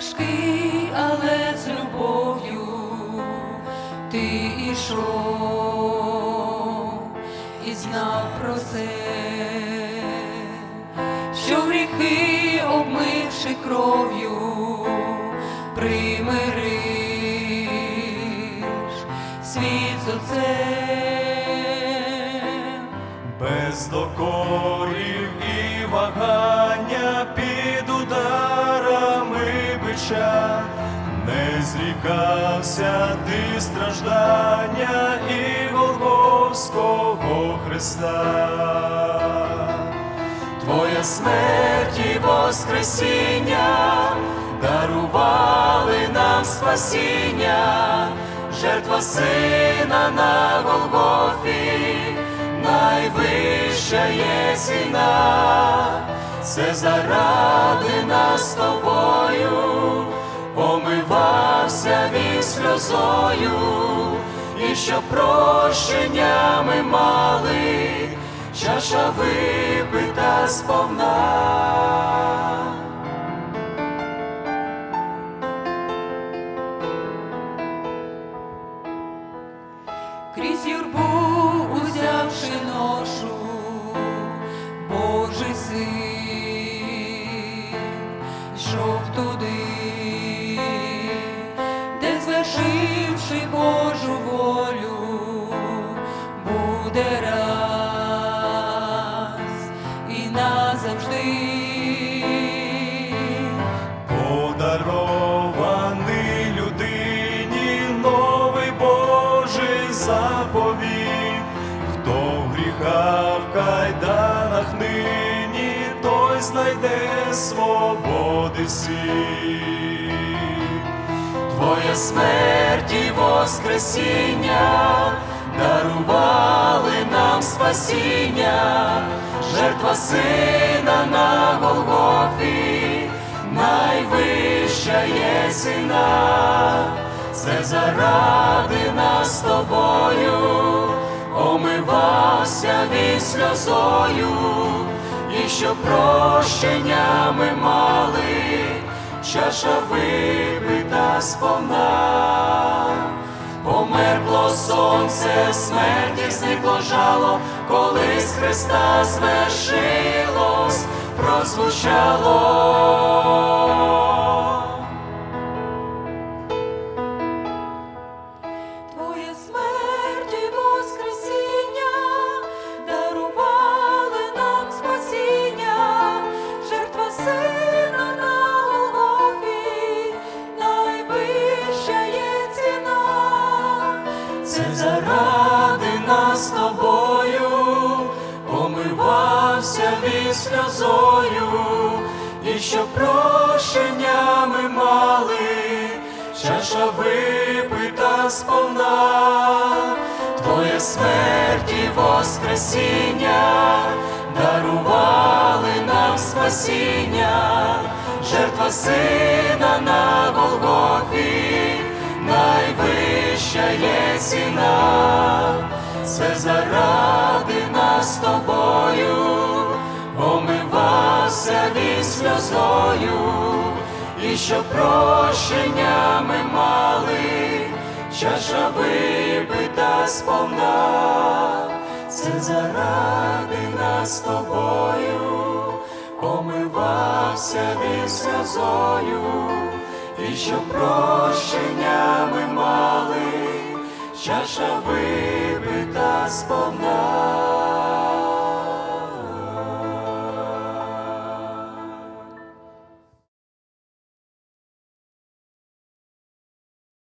важкий, але з любов'ю ти ішов і знав про це, що гріхи, обмивши кров'ю, примириш світ з отцем. без докорів і вагання не ти страждання і Голгофського Христа. Твоя смерть і Воскресіння дарували нам спасіння, жертва сина на Голгофі, найвища є ціна, це заради нас тобою, сльозою, і щоб прощення ми мали, чаша випита сповна. крізь юрбу узявши ношу, Божий син, хто в гріхах кайданах нині, той знайде свободи світ. Твоя смерть і Воскресіння дарували нам спасіння, жертва сина на Голгофі, найвища є ціна, це заради нас тобою, він сльозою, і що прощення ми мали, чаша випита сповна. Померкло сонце, смерті зникло жало, коли з Христа звершилось, прозвучало. Заради нас тобою, омивався він сльозою, і що прощення ми мали, чаша випита сповна, Твоя смерть і Воскресіння дарували нам спасіння, жертва сина на Голгофі, найвища є ціна, це заради нас тобою, омивався він сльозою, і що прощення ми мали, чаша випита сповна, це заради нас тобою, омивався він сльозою, і що прощення ми мали, чаша вибита сповна.